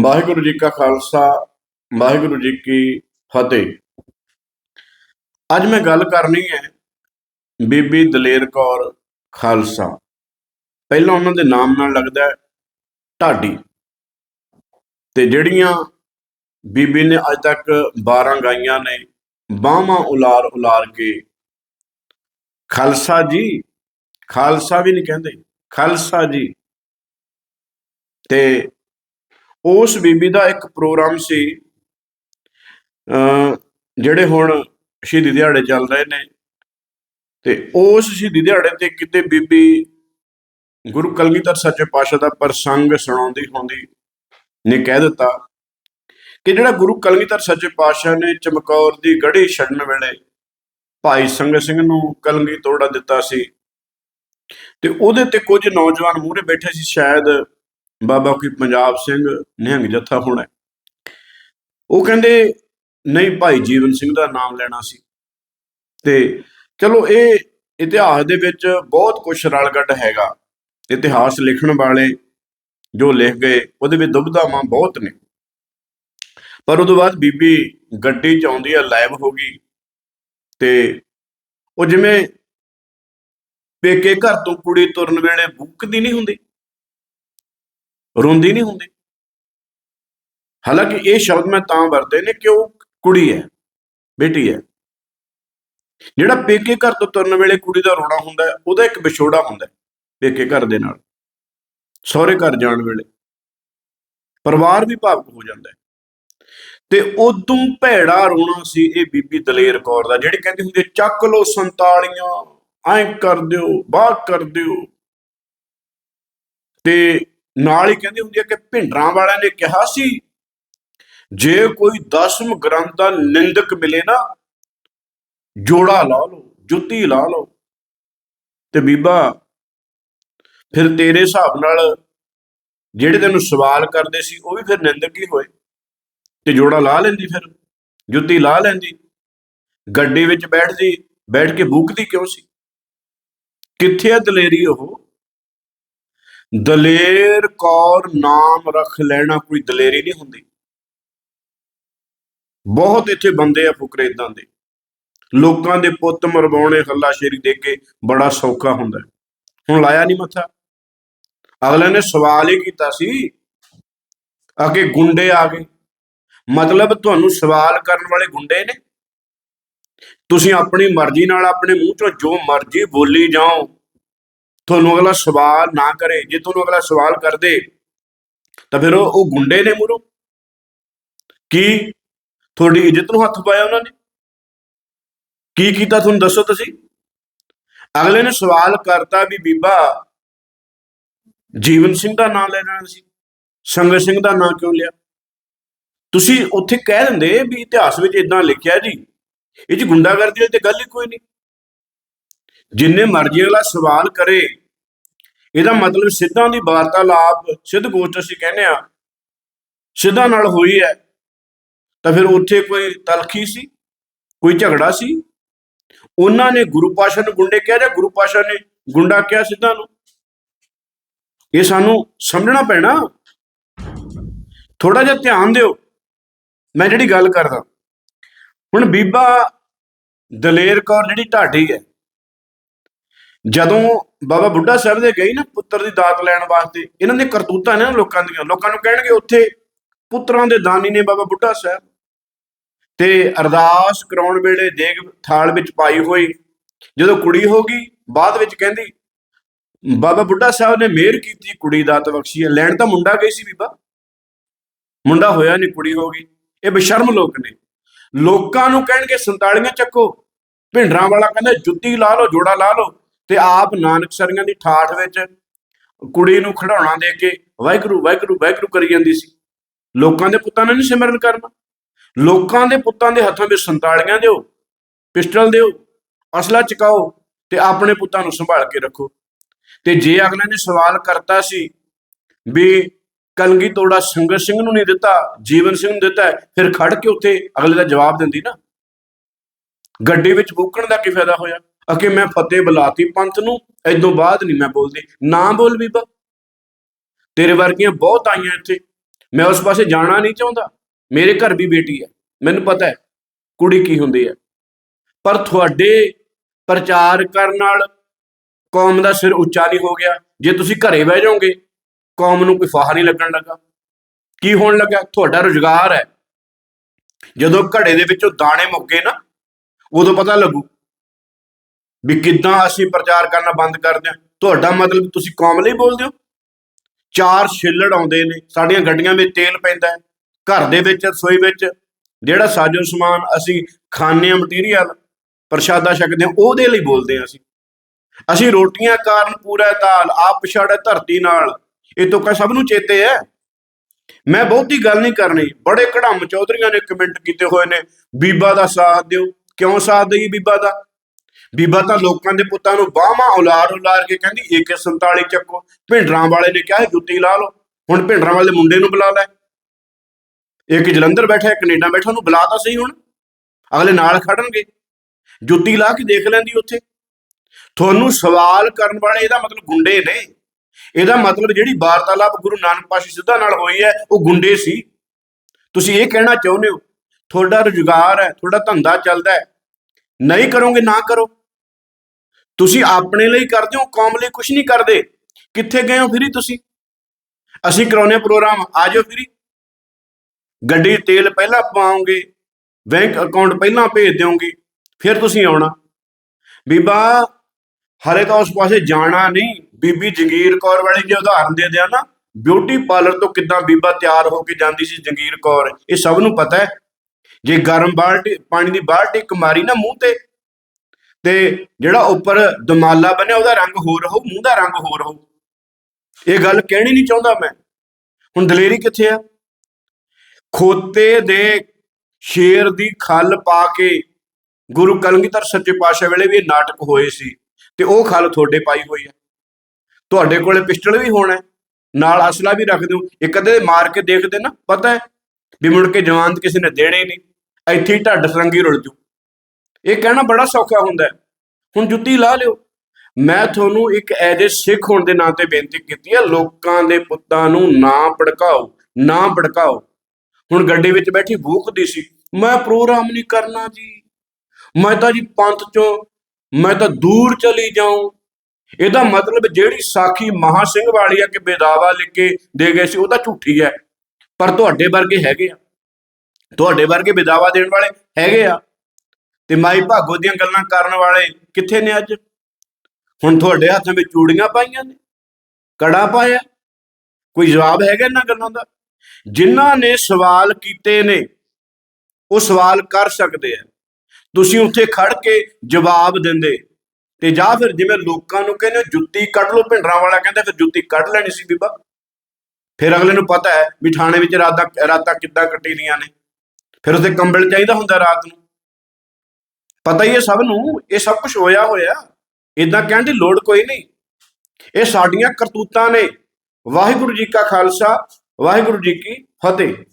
ਵਾਹਿਗੁਰੂ ਜੀ ਕਾ ਖਾਲਸਾ, ਵਾਹਿਗੁਰੂ ਜੀ ਕੀ ਫਤਿਹ। ਅੱਜ ਮੈਂ ਗੱਲ ਕਰਨੀ ਹੈ ਬੀਬੀ ਦਲੇਰ ਕੌਰ ਖਾਲਸਾ। ਪਹਿਲਾਂ ਉਹਨਾਂ ਦੇ ਨਾਮ ਨਾਲ ਲੱਗਦਾ ਹੈ ਢਾਡੀ। ਤੇ ਜਿਹੜੀਆਂ ਬੀਬੀ ਨੇ ਅੱਜ ਤੱਕ 12 ਗਾਈਆਂ ਨੇ ਬਾਹਾਂ ਉਲਾਰ ਉਲਾਰ ਕੇ। ਖਾਲਸਾ ਜੀ, ਖਾਲਸਾ ਵੀ ਨਹੀਂ ਕਹਿੰਦੇ, ਖਾਲਸਾ ਜੀ। ਤੇ ਉਸ ਬੀਬੀ ਦਾ ਇੱਕ ਪ੍ਰੋਗਰਾਮ ਸੀ ਅ ਜਿਹੜੇ ਹੁਣ ਸ਼ਹੀਦੀ ਦਿਹਾੜੇ ਚੱਲ ਰਹੇ ਨੇ। ਤੇ ਉਸ ਸ਼ਹੀਦੀ ਦਿਹਾੜੇ ਤੇ ਕਿਤੇ ਬੀਬੀ ਗੁਰੂ ਕਲਗੀਧਰ ਸੱਚੇ ਪਾਤਸ਼ਾਹ ਦਾ ਪ੍ਰਸੰਗ ਸੁਣਾਉਂਦੀ ਹੁੰਦੀ ਨੇ ਕਹਿ ਦਿੱਤਾ ਕਿ ਜਿਹੜਾ ਗੁਰੂ ਕਲਗੀਧਰ ਸੱਚੇ ਪਾਤਸ਼ਾਹ ਨੇ ਚਮਕੌਰ ਦੀ ਗੜੀ ਛੱਡਣ ਵੇਲੇ ਭਾਈ ਸੰਗਤ ਸਿੰਘ ਨੂੰ ਕਲਗੀ ਤੋੜਾ ਦਿੱਤਾ ਸੀ, ਤੇ ਉਹਦੇ ਤੇ ਕੁਝ ਨੌਜਵਾਨ ਮੂਹਰੇ ਬੈਠੇ ਸੀ, ਸ਼ਾਇਦ ਬਾਬਾ ਕੋਈ ਪੰਜਾਬ ਸਿੰਘ ਨਿਹੰਗ ਜੱਥਾ ਹੋਣਾ ਉਹ ਕਹਿੰਦੇ, ਨਹੀਂ ਭਾਈ ਜੀਵਨ ਸਿੰਘ ਦਾ ਨਾਮ ਲੈਣਾ ਸੀ। ਤੇ ਚਲੋ ਇਹ ਇਤਿਹਾਸ ਦੇ ਵਿੱਚ ਬਹੁਤ ਕੁਝ ਰਲਗੱਡ ਹੈਗਾ। ਇਤਿਹਾਸ ਲਿਖਣ ਵਾਲੇ ਜੋ ਲਿਖ ਗਏ, ਉਹਦੇ ਵਿੱਚ ਦੁਬਧਾਵਾਂ ਬਹੁਤ ਨੇ। ਪਰ ਉਦੋਂ ਬਾਅਦ ਬੀਬੀ ਗੱਡੀ ਚ ਆਉਂਦੀ ਹੈ ਲਾਈਵ ਹੋ ਗਈ। ਤੇ ਉਹ ਜਿਵੇਂ ਪੇਕੇ ਘਰ ਤੋਂ ਕੁੜੀ ਤੁਰਨ ਵੇਲੇ ਬੁੱਕਦੀ ਨਹੀਂ ਹੁੰਦੀ। ਰੋਂਦੀ ਨਹੀਂ ਹੁੰਦੀ। ਹਾਲਾਂਕਿ ਇਹ ਸ਼ਬਦ ਮੈਂ ਤਾਂ ਵਰਤੇ ਨੇ ਕਿ ਉਹ ਕੁੜੀ ਹੈ, ਬੇਟੀ ਹੈ। ਜਿਹੜਾ ਪੇਕੇ ਘਰ ਤੋਂ ਤੁਰਨ ਵੇਲੇ ਕੁੜੀ ਦਾ ਰੋਣਾ ਹੁੰਦਾ ਹੈ, ਉਹਦਾ ਇੱਕ ਵਿਛੋੜਾ ਹੁੰਦਾ ਹੈ ਪੇਕੇ ਘਰ ਦੇ ਨਾਲ, ਸਹੁਰੇ ਘਰ ਜਾਣ ਵੇਲੇ। ਪਰਿਵਾਰ ਵੀ ਭਾਵੁਕ ਹੋ ਜਾਂਦਾ ਹੈ। ਤੇ ਉਦੋਂ ਭੈੜਾ ਰੋਣਾ ਸੀ ਇਹ ਬੀਬੀ ਦਲੇਰ ਕੌਰ ਦਾ, ਜਿਹੜੀ ਕਹਿੰਦੀ ਹੁੰਦੀ ਚੱਕ ਲੋ ਸੰਤਾਲੀਆਂ, ਐਂ ਕਰ ਦਿਓ ਬਾਹ ਕਰ ਦਿਓ। ਤੇ ਨਾਲ ਹੀ ਕਹਿੰਦੀ ਹੁੰਦੀ ਹੈ ਕਿ ਭਿੰਡਰਾਂ ਵਾਲਿਆਂ ਨੇ ਕਿਹਾ ਸੀ, ਜੇ ਕੋਈ ਦਸਮ ਗ੍ਰੰਥ ਦਾ ਨਿੰਦਕ ਮਿਲੇ ਨਾ, ਜੋੜਾ ਲਾ ਲਓ, ਜੁੱਤੀ ਲਾ ਲਓ। ਤੇ ਬੀਬਾ, ਫਿਰ ਤੇਰੇ ਹਿਸਾਬ ਨਾਲ ਜਿਹੜੇ ਤੈਨੂੰ ਸਵਾਲ ਕਰਦੇ ਸੀ, ਉਹ ਵੀ ਫਿਰ ਨਿੰਦਕ ਹੀ ਹੋਏ। ਤੇ ਜੋੜਾ ਲਾ ਲੈਂਦੀ ਫਿਰ, ਜੁੱਤੀ ਲਾ ਲੈਂਦੀ। ਗੱਡੀ ਵਿੱਚ ਬੈਠਦੀ, ਬੈਠ ਕੇ ਭੂਕਦੀ ਕਿਉਂ ਸੀ? ਕਿੱਥੇ ਆ ਦਲੇਰੀ ਉਹ? ਦਲੇਰ ਕੌਰ ਨਾਮ ਰੱਖ ਲੈਣਾ ਕੋਈ ਦਲੇਰੀ ਨਹੀਂ ਹੁੰਦੀ। ਬਹੁਤ ਇੱਥੇ ਬੰਦੇ ਆ ਫੁਕਰੇ ਇਦਾਂ ਦੇ। ਲੋਕਾਂ ਦੇ ਪੁੱਤ ਮਰਵਾਉਣੇ ਹੱਲਾਸ਼ੇਰੀ ਦੇ ਕੇ ਬੜਾ ਸੌਖਾ ਹੁੰਦਾ। ਹੁਣ ਲਾਇਆ ਨਹੀਂ ਮੱਥਾ। ਅਗਲੇ ਨੇ ਸਵਾਲ ਹੀ ਕੀਤਾ ਸੀ, ਅੱਗੇ ਗੁੰਡੇ ਆ ਗਏ। ਮਤਲਬ ਤੁਹਾਨੂੰ ਸਵਾਲ ਕਰਨ ਵਾਲੇ ਗੁੰਡੇ ਨੇ? ਤੁਸੀਂ ਆਪਣੀ ਮਰਜ਼ੀ ਨਾਲ ਆਪਣੇ ਮੂੰਹ ਚੋਂ ਜੋ ਮਰਜ਼ੀ ਬੋਲੀ ਜਾਓ। ਤੁਹਾਨੂੰ ਅਗਲਾ ਸਵਾਲ ਨਾ ਕਰੇ, ਜੇ ਤੁਹਾਨੂੰ ਅਗਲਾ ਸਵਾਲ ਕਰਦੇ, ਤਾਂ ਫਿਰ ਉਹ ਗੁੰਡੇ ਨੇ ਮੂਰੋ ਕੀ ਤੁਹਾਡੀ ਇੱਜ਼ਤ ਨੂੰ ਹੱਥ ਪਾਇਆ ਉਹਨਾਂ ਨੇ? ਕੀ ਕੀਤਾ ਤੁਹਾਨੂੰ ਦੱਸੋ ਤੁਸੀਂ? ਅਗਲੇ ਨੇ ਸਵਾਲ ਕਰਤਾ ਵੀ ਬੀਬਾ, ਜੀਵਨ ਸਿੰਘ ਦਾ ਨਾਮ ਲੈਣਾ ਸੀ, ਸੰਗਤ ਸਿੰਘ ਦਾ ਨਾਮ ਕਿਉਂ ਲਿਆ? ਤੁਸੀਂ ਉੱਥੇ ਕਹਿ ਦਿੰਦੇ ਵੀ ਇਤਿਹਾਸ ਵਿੱਚ ਇਦਾਂ ਲਿਖਿਆ ਜੀ, ਇਹ ਚ ਗੁੰਡਾਗਰਦੀ ਵਾਲੀ ਤੇ ਗੱਲ ਹੀ ਕੋਈ ਨਹੀਂ। ਜਿੰਨੇ ਮਰਜ਼ੀ ਅਗਲਾ ਸਵਾਲ ਕਰੇ। ਇਹਦਾ ਮਤਲਬ ਸਿੱਧਾਂ ਦੀ ਵਾਰਤਾਲਾਪ, ਸਿੱਧ ਗੋਸ਼ਟ ਅਸੀਂ ਕਹਿੰਦੇ ਆ ਸਿੱਧਾਂ ਨਾਲ ਹੋਈ ਹੈ। ਤਾਂ ਫਿਰ ਉੱਥੇ ਕੋਈ ਤਲਖੀ ਸੀ? ਕੋਈ ਝਗੜਾ ਸੀ? ਉਹਨਾਂ ਨੇ ਗੁਰੂ ਪਾਸ਼ਾ ਨੂੰ ਗੁੰਡੇ ਕਿਹਾ ਜਾਂ ਗੁਰੂ ਪਾਸ਼ਾ ਨੇ ਗੁੰਡਾ ਕਿਹਾ ਸਿੱਧਾਂ ਨੂੰ? ਇਹ ਸਾਨੂੰ ਸਮਝਣਾ ਪੈਣਾ? ਥੋੜਾ ਜਿਹਾ ਧਿਆਨ ਦਿਓ। ਮੈਂ ਜਿਹੜੀ ਗੱਲ ਕਰਦਾ, ਹੁਣ ਬੀਬਾ ਦਲੇਰ ਕੌਰ ਜਿਹੜੀ ਢਾਡੀ ਹੈ ਜਦੋਂ ਬਾਬਾ ਬੁੱਢਾ ਸਾਹਿਬ ਦੇ ਗਈ ਨਾ ਪੁੱਤਰ ਦੀ ਦਾਤ ਲੈਣ ਵਾਸਤੇ, ਇਹਨਾਂ ਦੇ ਕਰਤੂਤਾਂ ਨੇ ਨਾ ਲੋਕਾਂ ਦੀਆਂ, ਲੋਕਾਂ ਨੂੰ ਕਹਿਣਗੇ ਉੱਥੇ ਪੁੱਤਰਾਂ ਦੇ ਦਾਨੀ ਨੇ ਬਾਬਾ ਬੁੱਢਾ ਸਾਹਿਬ। ਤੇ ਅਰਦਾਸ ਕਰਾਉਣ ਵੇਲੇ ਦੇਗ ਥਾਲ ਵਿੱਚ ਪਾਈ ਹੋਈ, ਜਦੋਂ ਕੁੜੀ ਹੋ ਗਈ, ਬਾਅਦ ਵਿੱਚ ਕਹਿੰਦੀ, ਬਾਬਾ ਬੁੱਢਾ ਸਾਹਿਬ ਨੇ ਮਿਹਰ ਕੀਤੀ, ਕੁੜੀ ਦਾਤ ਬਖਸ਼ੀ ਹੈ। ਲੈਣ ਤਾਂ ਮੁੰਡਾ ਗਈ ਸੀ ਬੀਬਾ। ਮੁੰਡਾ ਹੋਇਆ ਨਹੀਂ ਕੁੜੀ ਹੋ ਗਈ। ਇਹ ਬੇਸ਼ਰਮ ਲੋਕ ਨੇ। ਲੋਕਾਂ ਨੂੰ ਕਹਿਣਗੇ 47 ਚੱਕੋ। ਭਿੰਡਰਾਂ ਵਾਲਾ ਕਹਿੰਦਾ, ਜੁੱਤੀ ਲਾ ਲਓ, ਜੋੜਾ ਲਾ ਲਓ। ਤੇ ਆਪ ਨਾਨਕ ਸਰੀਆਂ ਦੀ ਠਾਠ ਵਿੱਚ ਕੁੜੀ ਨੂੰ ਖੜਾਉਣਾ ਦੇ ਕੇ ਵਾਹਿਗੁਰੂ ਵਾਹਿਗੁਰੂ ਵਾਹਿਗੁਰੂ ਕਰੀ ਜਾਂਦੀ ਸੀ। ਲੋਕਾਂ ਦੇ ਪੁੱਤਾਂ ਨੇ ਨਹੀਂ ਸਿਮਰਨ ਕਰਨਾ। ਲੋਕਾਂ ਦੇ ਪੁੱਤਾਂ ਦੇ ਹੱਥਾਂ ਵਿੱਚ ਸੰਤਾਲੀਆਂ ਦਿਓ, ਪਿਸਟਲ ਦਿਓ, ਅਸਲਾ ਚਕਾਓ ਤੇ ਆਪਣੇ ਪੁੱਤਾਂ ਨੂੰ ਸੰਭਾਲ ਕੇ ਰੱਖੋ। ਤੇ ਜੇ ਅਗਲੇ ਨੇ ਸਵਾਲ ਕਰਤਾ ਸੀ ਵੀ ਕਲਗੀ ਤੋੜਾ ਸੰਗਤ ਸਿੰਘ ਨੂੰ ਨਹੀਂ ਦਿੱਤਾ, ਜੀਵਨ ਸਿੰਘ ਨੂੰ ਦਿੱਤਾ, ਫਿਰ ਖੜ ਕੇ ਉੱਥੇ ਅਗਲੇ ਦਾ ਜਵਾਬ ਦਿੰਦੀ ਨਾ। ਗੱਡੀ ਵਿੱਚ ਬੁੱਕਣ ਦਾ ਕੀ ਫਾਇਦਾ ਹੋਇਆ? ਅਕੇ ਮੈਂ ਫਤਿਹ ਬੁਲਾਤੀ ਪੰਥ ਨੂੰ ਐਦੋਂ ਬਾਅਦ ਨਹੀਂ ਮੈਂ ਬੋਲਦੀ। ਨਾ ਬੋਲ ਬੀਬਾ। ਤੇਰੇ ਵਰਗੀਆਂ ਬਹੁਤ ਆਈਆਂ ਇੱਥੇ। ਮੈਂ ਉਸ ਪਾਸੇ ਜਾਣਾ ਨਹੀਂ ਚਾਹੁੰਦਾ। ਮੇਰੇ ਘਰ ਵੀ ਬੇਟੀ ਹੈ। ਮੈਨੂੰ ਪਤਾ ਹੈ, ਕੁੜੀ ਕੀ ਹੁੰਦੀ ਹੈ। ਪਰ ਤੁਹਾਡੇ ਪ੍ਰਚਾਰ ਕਰਨ ਨਾਲ ਕੌਮ ਦਾ ਸਿਰ ਉੱਚਾ ਨਹੀਂ ਹੋ ਗਿਆ। ਜੇ ਤੁਸੀਂ ਘਰੇ ਬਹਿ ਜਾਓਗੇ, ਕੌਮ ਨੂੰ ਕੋਈ ਫਾਹਾ ਨਹੀਂ ਲੱਗਣ ਲੱਗਾ। ਕੀ ਹੋਣ ਲੱਗਾ? ਤੁਹਾਡਾ ਰੁਜ਼ਗਾਰ ਹੈ। ਜਦੋਂ ਘੜੇ ਦੇ ਵਿੱਚੋਂ ਦਾਣੇ ਮੁੱਕੇ ਨਾ, ਉਦੋਂ ਪਤਾ ਲੱਗੂ ਵੀ ਕਿੱਦਾਂ ਅਸੀਂ ਪ੍ਰਚਾਰ ਕਰਨਾ ਬੰਦ ਕਰ ਦਿਆਂ ਤੁਹਾਡਾ ਮਤਲਬ ਤੁਸੀਂ ਕੌਮ ਲਈ ਬੋਲਦੇ ਹੋ? ਚਾਰ ਛਿੱਲੜ ਆਉਂਦੇ ਨੇ, ਸਾਡੀਆਂ ਗੱਡੀਆਂ ਵਿੱਚ ਤੇਲ ਪੈਂਦਾ ਹੈ, ਘਰ ਦੇ ਵਿੱਚ, ਰਸੋਈ ਵਿੱਚ, ਜਿਹੜਾ ਸਾਜੋ ਸਮਾਨ ਅਸੀਂ ਖਾਣੇ ਆ ਮਟੀਰੀਅਲ ਪ੍ਰਸ਼ਾਦਾ ਛਕਦੇ ਹਾਂ, ਉਹਦੇ ਲਈ ਬੋਲਦੇ ਹਾਂ ਅਸੀਂ। ਅਸੀਂ ਰੋਟੀਆਂ ਕਾਰਨ ਪੂਰਾ ਤਾਲ ਆਪ ਛੜ ਧਰਤੀ ਨਾਲ। ਇਹ ਤੋਂ ਕਾ ਸਭ ਨੂੰ ਚੇਤੇ ਹੈ। ਮੈਂ ਬਹੁਤੀ ਗੱਲ ਨਹੀਂ ਕਰਨੀ। ਬੜੇ ਕੜਮ ਚੌਧਰੀਆਂ ਨੇ ਕਮੈਂਟ ਕੀਤੇ ਹੋਏ ਨੇ। ਬੀਬਾ ਦਾ ਸਾਥ ਦਿਓ। ਕਿਉਂ ਸਾਥ ਦੇਈ ਬੀਬਾ ਦਾ? ਬੀਬਾ ਤਾਂ ਲੋਕਾਂ ਦੇ ਪੁੱਤਾਂ ਨੂੰ ਬਾਹਾਂ ਉਲਾਰ ਉਲਾਰ ਕੇ ਕਹਿੰਦੀ AK47 ਚੱਕੋ। ਭਿੰਡਰਾਂ ਵਾਲੇ ਨੇ ਕਿਹਾ ਜੁੱਤੀ ਲਾ ਲਓ। ਹੁਣ ਭਿੰਡਰਾਂ ਵਾਲੇ ਮੁੰਡੇ ਨੂੰ ਬੁਲਾ ਲੈ। ਇੱਕ ਜਲੰਧਰ ਬੈਠਾ, ਇੱਕ ਕੈਨੇਡਾ ਬੈਠਾ, ਉਹਨੂੰ ਬੁਲਾ ਤਾਂ ਸਹੀ ਹੁਣ। ਅਗਲੇ ਨਾਲ ਖੜਨਗੇ। ਜੁੱਤੀ ਲਾ ਕੇ ਦੇਖ ਲੈਂਦੀ ਉੱਥੇ। ਤੁਹਾਨੂੰ ਸਵਾਲ ਕਰਨ ਵਾਲੇ ਇਹਦਾ ਮਤਲਬ ਗੁੰਡੇ ਨੇ। ਇਹਦਾ ਮਤਲਬ ਜਿਹੜੀ ਵਾਰਤਾਲਾਪ ਗੁਰੂ ਨਾਨਕ ਪਾਤਸ਼ਾਹ ਸਿੱਧਾ ਨਾਲ ਹੋਈ ਹੈ, ਉਹ ਗੁੰਡੇ ਸੀ। ਤੁਸੀਂ ਇਹ ਕਹਿਣਾ ਚਾਹੁੰਦੇ ਹੋ, ਤੁਹਾਡਾ ਰੁਜ਼ਗਾਰ ਹੈ, ਤੁਹਾਡਾ ਧੰਦਾ ਚੱਲਦਾ ਹੈ। ਨਹੀਂ ਕਰੋਗੇ, ਨਾ ਕਰੋ। ਤੁਸੀਂ ਆਪਣੇ ਲਈ ਕਰਦੇ ਹੋ, ਕੌਮ ਲਈ ਕੁਝ ਨਹੀਂ ਕਰਦੇ। ਕਿੱਥੇ ਗਏ ਹੋ ਫਿਰੀ ਤੁਸੀਂ? ਅਸੀਂ ਕਰਾਉਨੇ ਪ੍ਰੋਗਰਾਮ, ਆ ਜਾਓ ਫਿਰੀ। ਗੱਡੀ ਤੇਲ ਪਹਿਲਾਂ ਪਾਉਂਗੇ ਬੈਂਕ ਅਕਾਊਂਟ ਪਹਿਲਾਂ ਭੇਜ ਦਿਓਗੇ, ਫਿਰ ਤੁਸੀਂ ਆਉਣਾ। ਬੀਬਾ ਹਰੇ ਤਾਂ ਉਸ ਪਾਸੇ ਜਾਣਾ ਨਹੀਂ। ਬੀਬੀ ਜੰਗੀਰ ਕੌਰ ਵਾਲੀ ਜੇ ਉਦਾਹਰਨ ਦੇ ਦਿਆਂ ਨਾ ਬਿਊਟੀ ਪਾਰਲਰ ਤੋਂ ਕਿੱਦਾਂ ਬੀਬਾ ਤਿਆਰ ਹੋ ਕੇ ਜਾਂਦੀ ਸੀ ਜੰਗੀਰ ਕੌਰ, ਇਹ ਸਭ ਨੂੰ ਪਤਾ ਹੈ। ਜੇ ਗਰਮ ਬਾਲਟੀ, ਪਾਣੀ ਦੀ ਬਾਲਟੀ ਇੱਕ ਮਾਰੀ ਨਾ ਮੂੰਹ ਤੇ ਤੇ ਜਿਹੜਾ ਉੱਪਰ ਦਮਾਲਾ ਬਣਿਆ ਉਹਦਾ ਰੰਗ ਹੋਰ ਹੋ ਮੂੰਹ ਦਾ ਰੰਗ ਹੋਰ ਹੋ ਇਹ ਗੱਲ ਕਹਿਣੀ ਨਹੀਂ ਚਾਹੁੰਦਾ ਮੈਂ। ਹੁਣ ਦਲੇਰੀ ਕਿੱਥੇ ਆ? ਖੋਤੇ ਦੇ ਸ਼ੇਰ ਦੀ ਖੱਲ ਪਾ ਕੇ ਗੁਰੂ ਕਲਗੀਧਰ ਸੱਚੇ ਪਾਤਸ਼ਾਹ ਵੇਲੇ ਵੀ ਇਹ ਨਾਟਕ ਹੋਏ ਸੀ, ਤੇ ਉਹ ਖੱਲ ਤੁਹਾਡੇ ਪਾਈ ਹੋਈ ਹੈ ਤੁਹਾਡੇ ਕੋਲੇ ਪਿਸਟਲ ਵੀ ਹੋਣਾ ਨਾਲ ਅਸਲਾ ਵੀ ਰੱਖ ਦਿਓ। ਇੱਕ ਅੱਧੇ ਮਾਰ ਕੇ ਦੇਖਦੇ ਨਾ, ਪਤਾ ਹੈ ਵੀ ਮੁੜ ਕੇ ਜਵਾਨ ਕਿਸੇ ਨੇ ਦੇਣੇ ਨਹੀਂ। ਇੱਥੇ ਹੀ ਢੱਡ ਸਰੰਗੀ ਰੁਲ ਜੂ। ਇਹ ਕਹਿਣਾ ਬੜਾ ਸੌਖਾ ਹੁੰਦਾ ਹੈ। ਹੁਣ ਜੁੱਤੀ ਲਾ ਲਿਓ। ਮੈਂ ਤੁਹਾਨੂੰ ਇੱਕ ਐਜ ਸਿੱਖ ਹੋਣ ਦੇ ਨਾਂ ਤੇ ਬੇਨਤੀ ਕੀਤੀ ਹੈ ਲੋਕਾਂ ਦੇ ਪੁੱਤਾਂ ਨੂੰ ਨਾ ਭੜਕਾਓ ਨਾ ਭੜਕਾਓ। ਹੁਣ ਗੱਡੀ ਵਿੱਚ ਬੈਠੀ ਭੂਖਦੀ ਸੀ, ਮੈਂ ਪ੍ਰੋਗਰਾਮ ਨਹੀਂ ਕਰਨਾ ਜੀ। ਮੈਂ ਤਾਂ ਜੀ ਪੰਥ ਚੋਂ, ਮੈਂ ਤਾਂ ਦੂਰ ਚਲੀ ਜਾਉਂ ਇਹਦਾ ਮਤਲਬ ਜਿਹੜੀ ਸਾਖੀ ਮਹਾ ਸਿੰਘ ਵਾਲੀ ਆ ਕਿ ਬੇਦਾਵਾ ਲਿਖ ਕੇ ਦੇ ਗਏ ਸੀ ਉਹ ਤਾਂ ਝੂਠੀ ਹੈ। ਪਰ ਤੁਹਾਡੇ ਵਰਗੇ ਹੈਗੇ ਆ। ਤੁਹਾਡੇ ਵਰਗੇ ਬੇਦਾਵਾ ਦੇਣ ਵਾਲੇ ਹੈਗੇ ਆ। ਤੇ ਮਾਈ ਭਾਗੋ ਦੀਆਂ ਗੱਲਾਂ ਕਰਨ ਵਾਲੇ ਕਿੱਥੇ ਨੇ ਅੱਜ? ਹੁਣ ਤੁਹਾਡੇ ਹੱਥ ਵਿੱਚ ਚੂੜੀਆਂ ਪਾਈਆਂ ਨੇ ਕੜਾ ਪਾਇਆ ਕੋਈ ਜਵਾਬ ਹੈਗਾ ਇਹਨਾਂ ਗੱਲਾਂ ਦਾ? ਜਿਨ੍ਹਾਂ ਨੇ ਸਵਾਲ ਕੀਤੇ ਨੇ ਉਹ ਸਵਾਲ ਕਰ ਸਕਦੇ ਆ। ਤੁਸੀਂ ਉੱਥੇ ਖੜ ਕੇ ਜਵਾਬ ਦਿੰਦੇ। ਤੇ ਜਾਂ ਫਿਰ ਜਿਵੇਂ ਲੋਕਾਂ ਨੂੰ ਕਹਿੰਦੇ ਹੋ, ਜੁੱਤੀ ਕੱਢ ਲਓ ਭਿੰਡਰਾਂ ਵਾਲਾ ਕਹਿੰਦਾ ਫਿਰ ਜੁੱਤੀ ਕੱਢ ਲੈਣੀ ਸੀ ਬੀਬਾ। ਫਿਰ ਅਗਲੇ ਨੂੰ ਪਤਾ ਹੈ ਵੀ ਥਾਣੇ ਵਿੱਚ ਰਾਤਾਂ ਰਾਤਾਂ ਕਿੱਦਾਂ ਕੱਟੀ ਦੀਆਂ ਨੇ। ਫਿਰ ਉਸੇ ਕੰਬਲ ਚਾਹੀਦਾ ਹੁੰਦਾ ਰਾਤ ਨੂੰ। ਪਤਾ ਹੀ ਹੈ ਸਭ ਨੂੰ, ਇਹ ਸਭ ਕੁਝ ਹੋਇਆ ਹੋਇਆ। ਇਦਾਂ ਕਹਿਣ ਦੀ ਲੋੜ ਕੋਈ ਨਹੀਂ। ਇਹ ਸਾਡੀਆਂ ਕਰਤੂਤਾਂ ਨੇ। ਵਾਹਿਗੁਰੂ ਜੀ ਕਾ ਖਾਲਸਾ, ਵਾਹਿਗੁਰੂ ਜੀ ਕੀ ਫਤਿਹ।